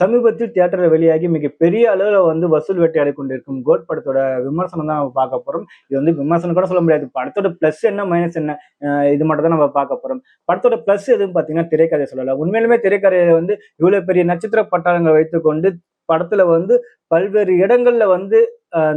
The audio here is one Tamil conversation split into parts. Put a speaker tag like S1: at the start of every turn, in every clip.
S1: சமீபத்தில் தியேட்டரில் வெளியாகி மிகப்பெரிய அளவில் வந்து வசூல் வேட்டையாடி கொண்டிருக்கும் கோட் படத்தோட விமர்சனம் தான் நம்ம பார்க்க போகிறோம் இது வந்து விமர்சனம் கூட சொல்ல முடியாது. படத்தோட ப்ளஸ் என்ன மைனஸ் என்ன இது மட்டும் தான் நம்ம பார்க்க போகிறோம் படத்தோட ப்ளஸ் எதுவும் பார்த்தீங்கன்னா திரைக்கதை சொல்லலாம். உண்மையிலுமே திரைக்கதையை வந்து இவ்வளோ பெரிய நட்சத்திர பட்டாளங்களை வைத்துக்கொண்டு படத்துல வந்து பல்வேறு இடங்கள்ல வந்து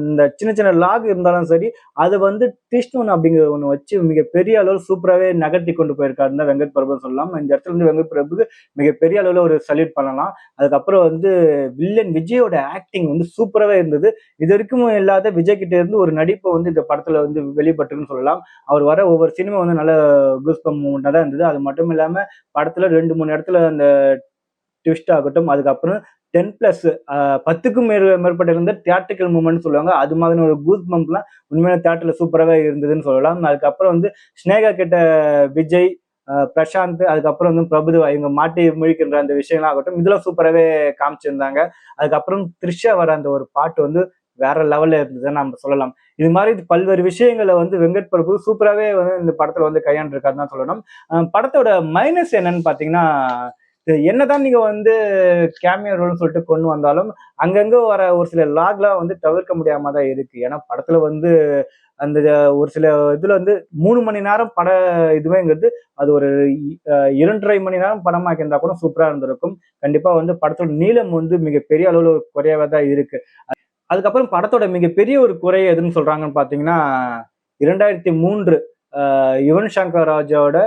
S1: இந்த சின்ன சின்ன லாக் இருந்தாலும் சரி அது வந்து டிஸ்டோன் அப்படிங்கிற ஒன்று வச்சு மிகப்பெரிய அளவில் சூப்பராகவே நகர்த்தி கொண்டு போயிருக்காருன்னு தான் வெங்கட் பிரபு சொல்லலாம். இந்த இடத்துல வந்து வெங்கட் பிரபுக்கு மிகப்பெரிய அளவில் ஒரு சல்யூட் பண்ணலாம். அதுக்கப்புறம் வந்து வில்லன் விஜயோட ஆக்டிங் வந்து சூப்பராகவே இருந்தது. இது வரைக்கும் இல்லாத விஜய் கிட்ட இருந்து ஒரு நடிப்பை வந்து இந்த படத்தில் வந்து வெளிப்பட்டுன்னு சொல்லலாம். அவர் வர ஒவ்வொரு சினிமா வந்து நல்ல குஸ்பம் மூமெண்டாக தான் இருந்தது. அது மட்டும் இல்லாமல் படத்தில் ரெண்டு மூணு இடத்துல அந்த ட்விஸ்ட் ஆகட்டும் அதுக்கப்புறம் டென் பிளஸ் பத்துக்கும் மேற் மேற்பட்ட இருந்த தியேட்டிக்கல் மூமெண்ட் சொல்லுவாங்க. அது மாதிரி ஒரு கூஸ் பம்ப்லாம் உண்மையான தியேட்டரில் சூப்பராகவே இருந்ததுன்னு சொல்லலாம். அதுக்கப்புறம் வந்து ஸ்னேகா கிட்ட விஜய் பிரசாந்த் அதுக்கப்புறம் வந்து பிரபுதேவா இவங்க மாட்டி முழிக்கின்ற அந்த விஷயம்லாம் ஆகட்டும் இதெல்லாம் சூப்பராகவே காமிச்சிருந்தாங்க. அதுக்கப்புறம் த்ரிஷா வர அந்த ஒரு பாட்டு வந்து வேற லெவல்ல இருந்ததுன்னு நம்ம சொல்லலாம். இது மாதிரி பல்வேறு விஷயங்களை வந்து வெங்கட் பிரபு சூப்பராகவே வந்து இந்த படத்துல வந்து கையாண்டிருக்காருன்னு தான் சொல்லணும். படத்தோட மைனஸ் என்னன்னு பாத்தீங்கன்னா என்னதான் நீங்க வந்து கேமியோ ரோல்னு சொல்லிட்டு கொண்டு வந்தாலும் அங்கங்க வர ஒரு சில லாக்லாம் வந்து தவிர்க்க முடியாம தான் இருக்கு. ஏன்னா படத்துல வந்து அந்த ஒரு சில இதுல வந்து மூணு மணி நேரம் பட இதுவேங்கிறது அது ஒரு இரண்டரை மணி நேரம் படமாக்கி இருந்தா கூட சூப்பரா இருந்திருக்கும். கண்டிப்பா வந்து படத்தோட நீளம் வந்து மிகப்பெரிய அளவுல குறையாவே தான் இருக்கு. அதுக்கப்புறம் படத்தோட மிகப்பெரிய ஒரு குறை எதுன்னு சொல்றாங்கன்னு பாத்தீங்கன்னா இரண்டாயிரத்தி மூன்று யுவன் சங்கர் ராஜாவோட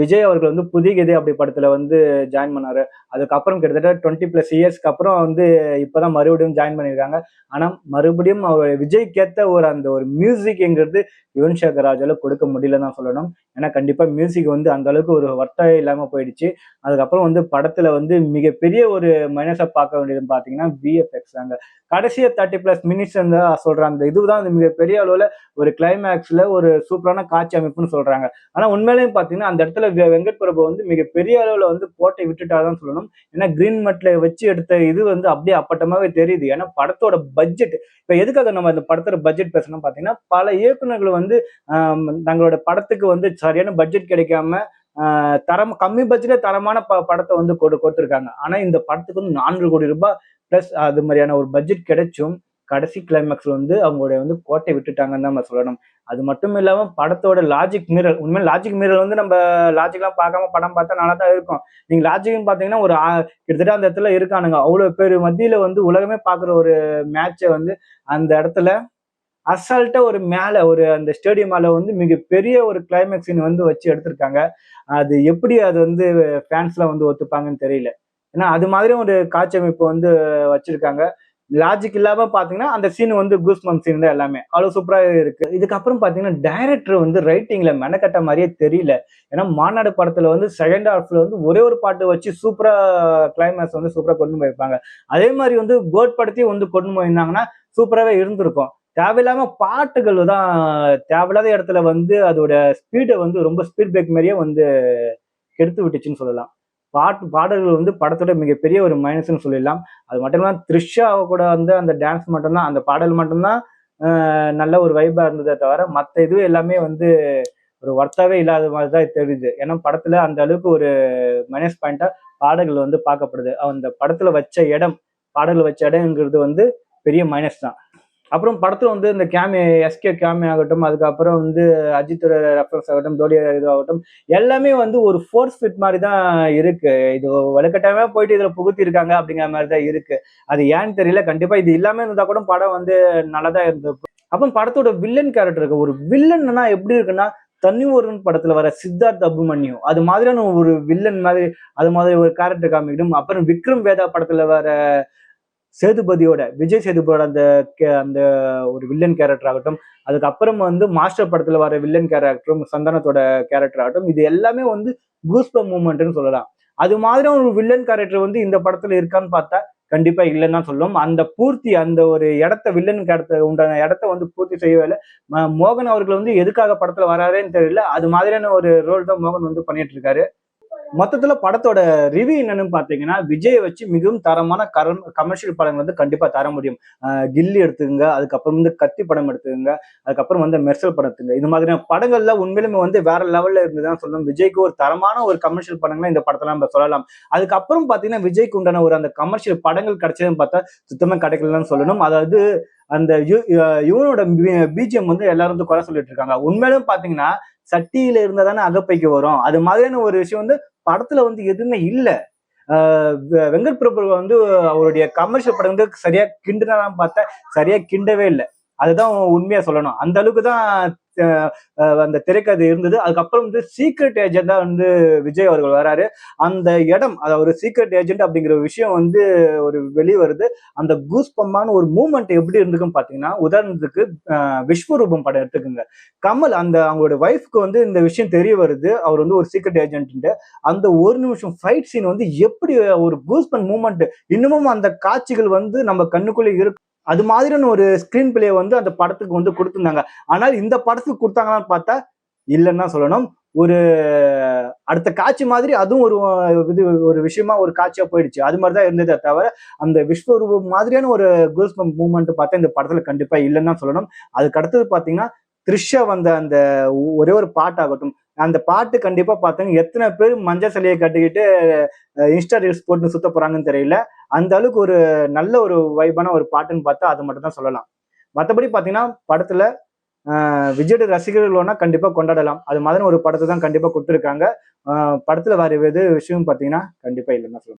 S1: விஜய் அவர்கள் வந்து புதிய கதை அப்படி படத்துல வந்து ஜாயின் பண்ணாரு. அதுக்கப்புறம் கிட்டத்தட்ட டுவெண்ட்டி பிளஸ் இயர்ஸ்க்கு அப்புறம் வந்து இப்பதான் மறுபடியும் ஜாயின் பண்ணியிருக்காங்க. ஆனா மறுபடியும் அவர் விஜய்க்கேத்த ஒரு அந்த ஒரு மியூசிக்ங்கிறது யுவன் சங்கர் ராஜால கொடுக்க முடியலன்னு தான் சொல்லணும். ஏன்னா கண்டிப்பா மியூசிக் வந்து அந்த அளவுக்கு ஒரு வர்த்தகம் இல்லாம போயிடுச்சு. அதுக்கப்புறம் வந்து படத்துல வந்து மிகப்பெரிய ஒரு மைனஸா பார்க்க வேண்டியதுன்னு பாத்தீங்கன்னா விஎஃப்எக்ஸ் தாங்க. கடைசியை தேர்ட்டி பிளஸ் மினிட்ஸ் தான் சொல்ற அந்த இதுதான் அந்த மிகப்பெரிய அளவுல ஒரு கிளைமேக்ஸ்ல ஒரு சூப்பரான காட்சி அமைப்புன்னு சொல்றாங்க. ஆனா உண்மையிலேயும் பாத்தீங்கன்னா அந்த இடத்துல வெங்கட் பிரபு வந்து மிகப்பெரிய அளவில் வந்து கோட்டை விட்டுட்டாதான் சொல்லணும். ஏன்னா கிரீன் மட்ல வச்சு எடுத்த இது வந்து அப்படியே அப்பட்டமாவே தெரியுது. ஏன்னா படத்தோட பட்ஜெட் இப்போ எதுக்காக நம்ம இந்த படத்தோட பட்ஜெட் பேசணும் பார்த்தீங்கன்னா பல இயக்குநர்கள் வந்து தங்களோட படத்துக்கு வந்து சரியான பட்ஜெட் கிடைக்காம தரம் கம்மி பட்ஜெட்ல தரமான ப படத்தை வந்து கொடு கொடுத்துருக்காங்க. ஆனால் இந்த படத்துக்கு வந்து நான்கு கோடி ரூபாய் ப்ளஸ் அது மாதிரியான ஒரு பட்ஜெட் கிடைச்சும் கடைசி கிளைமேக்ஸ்ல வந்து அவங்களுடைய வந்து கோட்டை விட்டுட்டாங்கன்னு தான் நம்ம சொல்லணும். அது மட்டும் இல்லாம படத்தோட லாஜிக் மீறல் உண்மையில லாஜிக் மீறல் வந்து நம்ம லாஜிக்லாம் பார்க்காம படம் பார்த்தா நல்லா தான் இருக்கும். நீங்க லாஜிக்னு பாத்தீங்கன்னா ஒரு கிட்டத்தட்ட அந்த இடத்துல இருக்கானுங்க. அவ்வளவு பேர் மத்தியில வந்து உலகமே பாக்குற ஒரு மேட்சை வந்து அந்த இடத்துல அசால்ட்டா ஒரு மேல ஒரு அந்த ஸ்டேடியம் மேல வந்து மிகப்பெரிய ஒரு கிளைமேக்ஸ் சீன் வந்து வச்சு எடுத்திருக்காங்க. அது எப்படி அது வந்து ஃபேன்ஸ்லாம் வந்து ஒத்துப்பாங்கன்னு தெரியல. ஏன்னா அது மாதிரி ஒரு காட்சி அமைப்பு வந்து வச்சிருக்காங்க. லாஜிக் இல்லாம பாத்தீங்கன்னா அந்த சீன் வந்து கூஸ்மம் சீன் தான் எல்லாமே. அவ்வளவு சூப்பரா இருக்கு. இதுக்கப்புறம் பாத்தீங்கன்னா டைரக்டர் வந்து ரைட்டிங்ல மெனக்கட்ட மாதிரியே தெரியல. ஏன்னா மாநாடு படத்துல வந்து செகண்ட் ஹாஃப்ல வந்து ஒரே ஒரு பாட்டு வச்சு சூப்பரா கிளைமேக்ஸ் வந்து சூப்பரா கொண்டு போயிருப்பாங்க. அதே மாதிரி வந்து கோட் படத்தையும் வந்து கொண்டு போயிருந்தாங்கன்னா சூப்பராகவே இருந்திருக்கும். தேவையில்லாம பாட்டுகள் தான் தேவையில்லாத இடத்துல வந்து அதோட ஸ்பீடை வந்து ரொம்ப ஸ்பீட் பிரேக் மாதிரியே வந்து கெடுத்து விட்டுச்சுன்னு சொல்லலாம். பாட்டு பாடல்கள் வந்து படத்தோட மிகப்பெரிய ஒரு மைனஸ்னு சொல்லிடலாம். அது மட்டும் இல்லாமல் த்ரிஷா கூட வந்து அந்த டான்ஸ் மட்டும்தான் அந்த பாடல் மட்டும்தான் நல்ல ஒரு வைபா இருந்ததே தவிர மற்ற இது எல்லாமே வந்து ஒரு ஒர்த்தாவே இல்லாத மாதிரி தான் தெரியுது. ஏன்னா படத்துல அந்த அளவுக்கு ஒரு மைனஸ் பாயிண்டா பாடல்கள் வந்து பார்க்கப்படுது. அந்த படத்துல வச்ச இடம் பாடல்கள் வச்ச இடங்கிறது வந்து பெரிய மைனஸ் தான். அப்புறம் படத்துல வந்து இந்த கேமி எஸ்கே கேமி ஆகட்டும் அதுக்கப்புறம் வந்து அஜித்தோட ரெஃபரன்ஸ் ஆகட்டும் தோடியோட இது ஆகட்டும் எல்லாமே வந்து ஒரு ஃபோர்ஸ் ஃபிட் மாதிரி தான் இருக்கு. இது வலுக்கட்டாயமா போயிட்டு இதுல புகுத்தி இருக்காங்க அப்படிங்கிற மாதிரி தான் இருக்கு. அது ஏன்னு தெரியல. கண்டிப்பா இது இல்லாமல் இருந்தா கூட படம் வந்து நல்லதா இருந்திருக்கும் அப்புறம் படத்தோட வில்லன் கேரக்டர் இருக்கு. ஒரு வில்லன்னா எப்படி இருக்குன்னா தண்ணி ஒருவன் படத்துல வர சித்தார்த் அபிமன்யு. அது மாதிரியான ஒரு வில்லன் மாதிரி அது மாதிரி ஒரு கேரக்டர் காமிக்கணும் அப்புறம் விக்ரம் வேதா படத்துல வர சேதுபதியோட விஜய் சேதுபதியோட அந்த கே- அந்த ஒரு வில்லன் கேரக்டர் ஆகட்டும் அதுக்கப்புறம் வந்து மாஸ்டர் படத்துல வர வில்லன் கேரக்டரும் சந்தானத்தோட கேரக்டர் ஆகட்டும் இது எல்லாமே வந்து கூஸ்ப மூமெண்ட்னு சொல்லலாம். அது மாதிரி ஒரு வில்லன் கேரக்டர் வந்து இந்த படத்துல இருக்கான்னு பார்த்தா கண்டிப்பா இல்லைன்னு தான் சொல்லும். அந்த பூர்த்தி அந்த ஒரு இடத்த வில்லன் இடத்த உண்டான இடத்த வந்து பூர்த்தி செய்யவே இல்லை மோகன் அவர்கள் வந்து எதுக்காக படத்துல வராருன்னு தெரியல. அது மாதிரியான ஒரு ரோல் தான் மோகன் வந்து பண்ணிட்டு இருக்காரு. மொத்தத்துல படத்தோட ரிவ்யூ என்னன்னு பாத்தீங்கன்னா விஜய் வச்சு மிகவும் தரமான கரம் கமர்ஷியல் படங்கள் வந்து கண்டிப்பா தர முடியும். கில்லி எடுத்துக்கங்க அதுக்கப்புறம் வந்து கத்தி படம் எடுத்துக்கங்க அதுக்கப்புறம் வந்து மெர்சல் படம் எடுத்துங்க இது மாதிரியான படங்கள்ல உண்மையிலுமே வந்து வேற லெவல்ல இருந்துதான் சொல்லணும். விஜய்க்கு ஒரு தரமான ஒரு கமர்ஷியல் படங்களை இந்த படத்துல நம்ம சொல்லலாம். அதுக்கப்புறம் பாத்தீங்கன்னா விஜய்க்கு உண்டான ஒரு அந்த கமர்ஷியல் படங்கள் கிடைச்சதுன்னு பார்த்தா சுத்தமா கிடைக்கலன்னு சொல்லணும். அதாவது அந்த யு- இவனோட பிஜிஎம் வந்து எல்லாரும் வந்து குறை சொல்லிட்டு இருக்காங்க. உண்மையிலும் பாத்தீங்கன்னா சட்டியில இருந்தா தானே அகப்பைக்கு வரும். அது மாதிரியான ஒரு விஷயம் வந்து படத்துல வந்து எதுவுமே இல்ல. வெ- வெங்கட் பிரபு வந்து அவருடைய கமர்ஷியல் படம் வந்து சரியா கிண்டுனா பார்த்தா சரியா கிண்டவே இல்லை. அதுதான் உண்மையா சொல்லணும். அந்த அளவுக்கு தான் அந்த திரைக்கதை இருந்தது. அதுக்கப்புறம் வந்து சீக்ரெட் ஏஜென்டா வந்து விஜய் அவர்கள் வராரு. அந்த இடம் அதாவது ஒரு சீக்ரெட் ஏஜென்ட் அப்படிங்கிற விஷயம் வந்து ஒரு வெளியே வருது. அந்த கூஸ்பம்மான ஒரு மூமெண்ட் எப்படி இருந்துக்குன்னு பாத்தீங்கன்னா உதாரணத்துக்கு விஸ்வரூபம் படம் எடுத்துக்கோங்க. கமல் அந்த அவங்களோட ஒய்ஃப்க்கு வந்து இந்த விஷயம் தெரிய வருது. அவர் வந்து ஒரு சீக்ரெட் ஏஜென்ட் அந்த ஒரு நிமிஷம் ஃபைட் சீன் வந்து எப்படி ஒரு கூஸ்பன் மூமெண்ட் இன்னமும் அந்த காட்சிகள் வந்து நம்ம கண்ணுக்குள்ளே இருக்கு அது மாதிரியான ஒரு ஸ்கிரீன் பிளே வந்து அந்த படத்துக்கு வந்து கொடுத்துருந்தாங்க. ஆனால் இந்த படத்துக்கு கொடுத்தாங்களான்னு பார்த்தா இல்லைன்னு தான் சொல்லணும். ஒரு அடுத்த காட்சி மாதிரி அதுவும் ஒரு இது ஒரு விஷயமா ஒரு காட்சியா போயிடுச்சு. அது மாதிரி தான் இருந்ததே தவிர அந்த விஸ்வரூபம் மாதிரியான ஒரு கூஸ்பம் மூமெண்ட் பார்த்தா இந்த படத்துல கண்டிப்பா இல்லைன்னு தான் சொல்லணும். அதுக்கு அடுத்தது பாத்தீங்கன்னா த்ரிஷா வந்த அந்த ஒரே ஒரு பாட்டாகட்டும் அந்த பாட்டு கண்டிப்பா பாத்தீங்க எத்தனை பேர் மஞ்சள் சிலையை கட்டிக்கிட்டு இன்ஸ்டா ரீல்ஸ் போட்டு சுத்த போறாங்கன்னு தெரியல. அந்த அளவுக்கு ஒரு நல்ல ஒரு வைபான ஒரு பாட்டுன்னு பார்த்தா அது மட்டும் தான் சொல்லலாம். மற்றபடி பார்த்தீங்கன்னா படத்துல ஆஹ், விஜயோட ரசிகர்கள் கண்டிப்பா கொண்டாடலாம். அது மாதிரி ஒரு படத்தை தான் கண்டிப்பா கொடுத்துருக்காங்க. படத்துல வேற எது விஷயம் பார்த்தீங்கன்னா கண்டிப்பா இல்லைன்னு சொல்லலாம்